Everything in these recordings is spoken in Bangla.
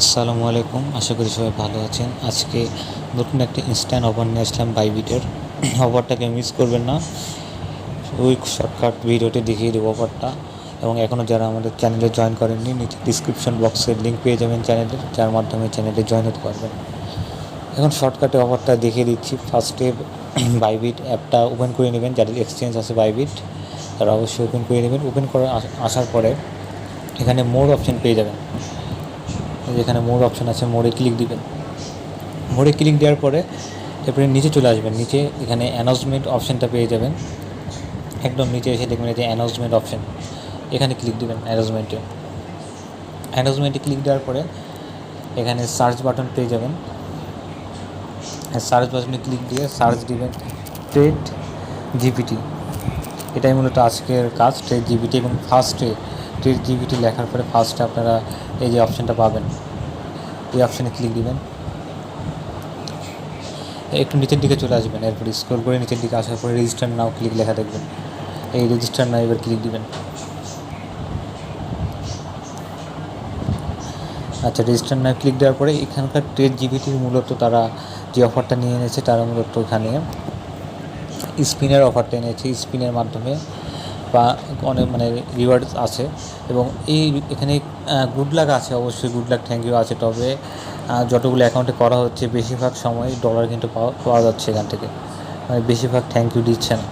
আসসালামু আলাইকুম, আশা করি সবাই ভালো আছেন। আজকে নতুন একটা ইনস্ট্যান্ট অফার নিয়ে আসলাম বাইবিটের অফারটাকে মিস করবেন না। ওই শর্টকাট ভিডিওতে দেখিয়ে দেবো অফারটা এবং এখনও যারা আমাদের চ্যানেলে জয়েন করেননি, নিচে ডিসক্রিপশন বক্সের লিঙ্ক পেয়ে যাবেন চ্যানেলের যার মাধ্যমে চ্যানেলে জয়েন হতে পারবেন। এখন শর্টকাটে অফারটা দেখিয়ে দিচ্ছি। ফার্স্টে বাইবিট অ্যাপটা ওপেন করে নেবেন। যাদের এক্সচেঞ্জ আছে বাইবিট তারা অবশ্যই ওপেন করে নেবেন। ওপেন করে আসার পরে এখানে মোর অপশন পেয়ে যাবেন। এই যে এখানে মোর অপশন আছে, মোড়ে ক্লিক দিবেন। মোড়ে ক্লিক দেওয়ার পরে এরপরে নিচে চলে আসবেন। নিচে এখানে অ্যানাউন্সমেন্ট অপশানটা পেয়ে যাবেন। একদম নিচে এসে দেখবেন এই যে অ্যানাউন্সমেন্ট অপশন এখানে ক্লিক দিবেন অ্যানাউন্সমেন্টে অ্যানাউন্সমেন্টে ক্লিক দেওয়ার পরে এখানে সার্চ বাটন পেয়ে যাবেন। সার্চ বাটনে ক্লিক দিয়ে সার্চ দিবেন ট্রেড জিপিটি এটাই মূলত আজকের কাজ। ট্রেড জিপিটি এবং ফার্স্টে ট্রেড জিপিটি লেখার পরে ফার্স্টে আপনারা এই যে অপশানটা পাবেন। এই অপশানে ক্লিক দিবেন। একটু নিচের দিকে চলে আসবেন, এরপর স্ক্রল করে নিচের দিকে আসার পরে রেজিস্টার নাও ক্লিক লেখা দেখবেন। এই রেজিস্টার নাও এবার ক্লিক দিবেন। আচ্ছা রেজিস্টার নাও ক্লিক দেওয়ার পরে এখানকার ট্রেড জিবিটির মূলত তারা যে অফারটা নিয়ে এনেছে, তারা মূলত এখানে স্পিনের অফারটা এনেছে। স্পিনের মাধ্যমে বা অনেক মানে রিওয়ার্ড আছে এবং এই এখানে গুড লাক আছে, অবশ্যই গুড লাক থ্যাংক ইউ আছে। তবে যতগুলো অ্যাকাউন্টে করা হচ্ছে, বেশিরভাগ সময় ডলার কিন্তু পাওয়া পাওয়া যাচ্ছে এখান থেকে। মানে বেশিরভাগ থ্যাংক ইউ দিচ্ছে না।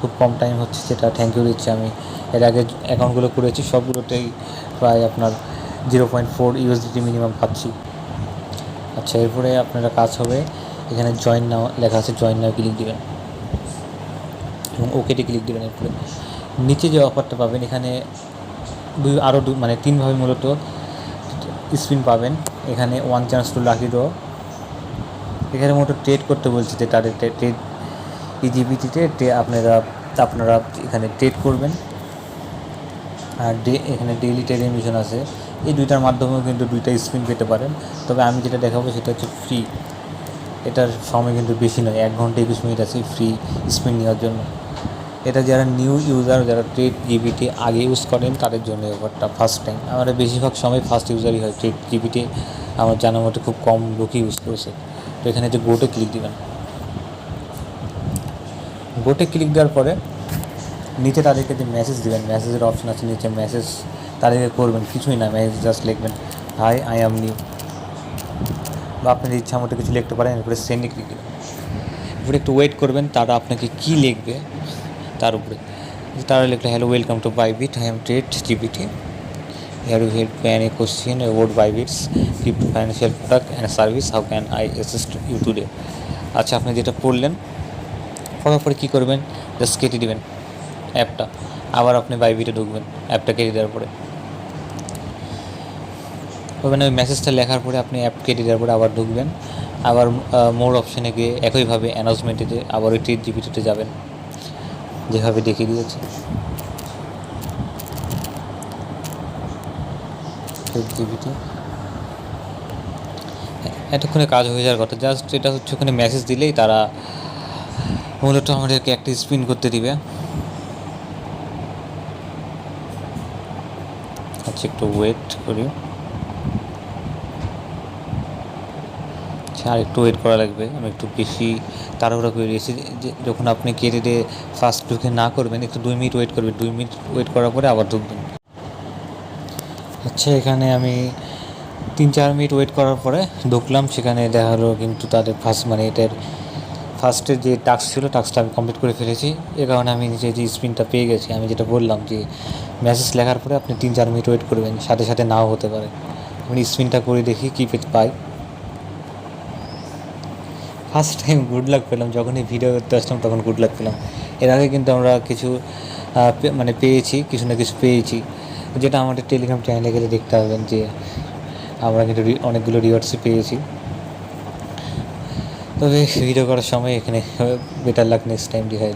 খুব কম টাইম হচ্ছে যেটা থ্যাংক ইউ দিচ্ছে আমি। এর আগে অ্যাকাউন্টগুলো করেছি, সবগুলোতেই প্রায় আপনার zero point four USDT minimum পাচ্ছি। আচ্ছা এরপরে আপনারা কাজ হবে, এখানে জয়েন নাও, লেখা আছে জয়েন নাও ক্লিক দেবেন। এবং ওকেটি ক্লিক দেবেন এরপরে। নিচে যে অফারটা পাবেন, এখানে দুই আরও দু মানে তিনভাবে মূলত স্পিন পাবেন। এখানে one chance to lucky draw এখানে মূলত ট্রেড করতে বলছে যে তাদের ট্রেড ইজিবিটিতে আপনারা আপনারা এখানে ট্রেড করবেন। আর ডে, এখানে ডেইলি ট্রেডিং মিশন আছে। এই দুইটার মাধ্যমেও কিন্তু দুইটা স্পিন পেতে পারেন। তবে আমি যেটা দেখাবো সেটা হচ্ছে ফ্রি এটার সময় কিন্তু বেশি নয়, এক ঘণ্টা একুশ মিনিট আছে ফ্রি স্পিন নেওয়ার জন্য। এটা যারা নিউ ইউজার যারা ট্রেড জিবিটি আগে ইউজ করেন, তাদের জন্য ব্যাপারটা ফার্স্ট টাইম আমরা বেশিরভাগ সময় ফার্স্ট ইউজারই হয় ট্রেড জিবিটি আমার জানার মতো খুব কম লোকই ইউজ করেছে। তো এখানে যে গোটে ক্লিক দিবেন। গোটে ক্লিক দেওয়ার পরে নিচে তাদেরকে যে মেসেজ দেবেন মেসেজের অপশন আছে নিচে মেসেজ তাদেরকে করবেন, কিছুই না মেসেজ জাস্ট লিখবেন হাই আই অ্যাম নিউ বা আপনার ইচ্ছা মতো কিছু লিখতে পারেন, এরপরে সেন্ডে ক্লিক দেবেন। এরপরে একটু ওয়েট করবেন, তারা আপনাকে কী লিখবে তার উপরে। তারা লিখলে hello welcome to Bybit I am trade GPT here you help can a question about Bybit's crypto financial product and service how can I assist you today আচ্ছা আপনি যেটা পড়লেন, পড়ার পরে কী করবেন? জাস্ট কেটে দেবেন অ্যাপটা। আবার আপনি বাইবিটে ঢুকবেন, অ্যাপটা কেটে দেওয়ার পরে। ওখানে ওই মেসেজটা লেখার পরে আপনি অ্যাপ কেটে দেওয়ার পরে আবার ঢুকবেন। আবার মোর অপশানে গিয়ে একইভাবে অ্যানাউন্সমেন্টেতে আবার ওই টিট জিবিটিতে যাবেন। যেভাবে দেখিয়ে দিয়েছে। জিবিটি এতক্ষণে কাজ হয়ে যাওয়ার কথা। জাস্ট এটা হচ্ছে ওখানে মেসেজ দিলেই তারা মূলত আমাদেরকে একটা স্পিন করতে দিবে। আচ্ছা একটু ওয়েট করি। আর একটু ওয়েট করা লাগবে, আমি একটু বেশি তাড়াহুড়া করে দিয়েছি যে যখন আপনি কেটে দিয়ে ফার্স্ট ঢুকে না করবেন, একটু দুই মিনিট ওয়েট করবেন। দুই মিনিট ওয়েট করার পরে আবার ঢুকবেন। আচ্ছা এখানে আমি তিন চার মিনিট ওয়েট করার পরে ঢুকলাম, সেখানে দেখা হলো কিন্তু তাদের ফার্স্ট মানে এটার ফার্স্টের যে টাস্ক ছিল টাস্কটা আমি কমপ্লিট করে ফেলেছি। এ কারণে আমি নিজে যে স্পিনটা পেয়ে গেছি, আমি যেটা বললাম যে মেসেজ লেখার পরে আপনি তিন চার মিনিট ওয়েট করবেন, সাথে সাথে নাও হতে পারে। আমি স্পিনটা করে দেখি কী পাই। ফার্স্ট টাইম গুড লাক পেলাম, যখনই ভিডিও করতে আসলাম তখন গুড লাক পেলাম। এর আগে কিন্তু আমরা কিছু মানে পেয়েছি, কিছু না কিছু পেয়েছি। যেটা আমাদের টেলিগ্রাম চ্যানেলে গেলে দেখতে পাবেন যে আমরা কিন্তু অনেকগুলো রিওয়ার্ডসই পেয়েছি। তবে ভিডিও করার সময় এখানে বেটার লাক নেক্সট টাইম দেখাই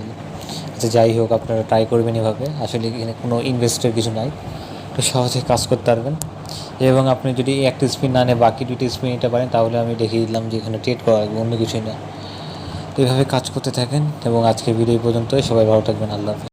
আচ্ছা যাই হোক, আপনারা ট্রাই করবেন এভাবে। আসলে এখানে কোনো ইনভেস্টের কিছু নাই। তো সহজে কাজ করতে পারবেন। এবং আপনি যদি একটা স্পিন না নেন, বাকি দুটি স্পিন নিতে পারেন, তাহলে আমি দেখিয়ে দিলাম যে এখানে ট্রেড করা অন্য কিছুই না। তো এইভাবে কাজ করতে থাকেন এবং আজকে ভিডিও পর্যন্ত সবাই ভালো থাকবেন। আল্লাহ।